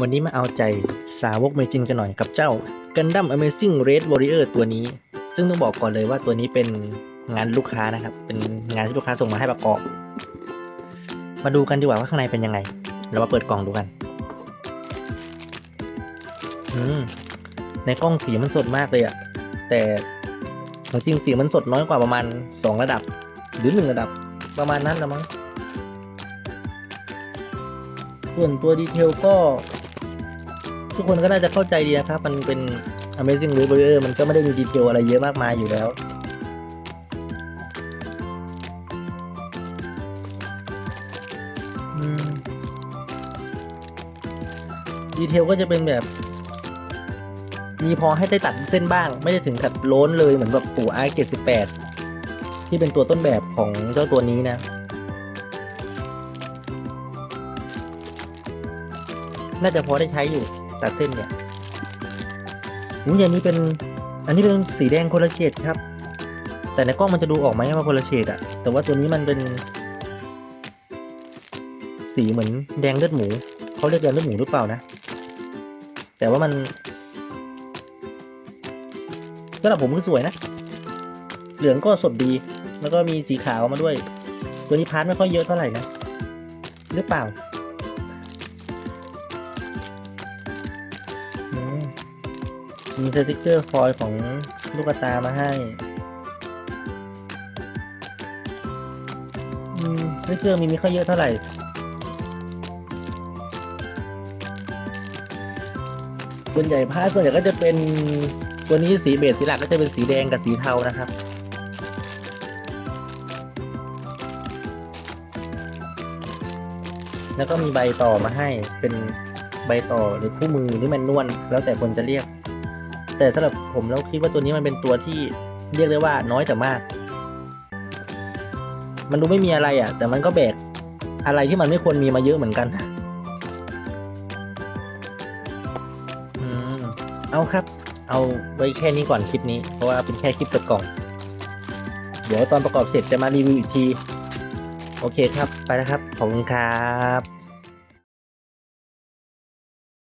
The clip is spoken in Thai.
วันนี้มาเอาใจสาวกเมจินกันหน่อยกับเจ้า Gundam Amazing Red Warrior ตัวนี้ ซึ่งต้องบอกก่อนเลยว่าตัวนี้เป็นงานลูกค้านะครับ เป็นงานที่ลูกค้าส่งมาให้ประกอบ มาดูกันดีกว่าว่าข้างในเป็นยังไง เรามาเปิดกล่องดูกันอืมในกล้องสีมันสดมากเลยอะแต่จริงสีมันสดน้อยกว่าประมาณสองระดับ หรือหนึ่งระดับ ประมาณนั้นละมั้งส่วนตัวดีเทลก็ ทุกคนก็น่าจะเข้าใจดีนะครับ มันเป็น Amazing r e v e r มันก็ไม่ได้มีดีเทลอะไรเยอะมากมายอยู่แล้ว ดีเทลก็จะเป็นแบบ มีพอให้ได้ตัดเส้นบ้าง ไม่ได้ถึงกับล้นเลยเหมือนแบบปู่ไอเกตสิบแปดที่เป็นตัวต้นแบบของเจ้าตัวนี้นะน่าจะพอได้ใช้อยู่ ตัดเส้นเนี่ยอุ้ยอันนี้เป็น อันนี้เป็นสีแดงคนละเฉดครับ แต่ในกล้องมันจะดูออกไหมว่าคนละเฉดอะแต่ว่าตัวนี้มันเป็น สีเหมือนแดงเลือดหมูเขาเรียกแดงเลือดหมูหรือเปล่านะ แต่ว่ามันสำหรับผมก็สวยนะ เหลืองก็สดดี แล้วก็มีสีขาวมาด้วย ตัวนี้พาร์ทไม่ค่อยเยอะเท่าไหร่นะ หรือเปล่า มีสติกเกอร์ฟอยของลูกตามาให้อืมสติกเกอร์มีไม่ค่อยเยอะเท่าไหร่ส่วนใหญ่ผ้าส่วนใหญ่ก็จะเป็นตัวนี้สีเบสสีหลักก็จะเป็นสีแดงกับสีเทานะครับแล้วก็มีใบต่อมาให้เป็นใบต่อหรือคู่มือหรือแมนนวลแล้วแต่คนจะเรียก แต่สำหรับผมแล้วคิดว่าตัวนี้มันเป็นตัวที่เรียกได้ว่าน้อยแต่มาก มันดูไม่มีอะไรอะ แต่มันก็แบกอะไรที่มันไม่ควรมีมาเยอะเหมือนกันอืมเอาครับ เอาไว้แค่นี้ก่อนคลิปนี้ เพราะว่าเป็นแค่คลิปเปิดกล่อง เดี๋ยวตอนประกอบเสร็จจะมารีวิวอีกที โอเคครับ ไปแล้วครับ ขอบคุณครับ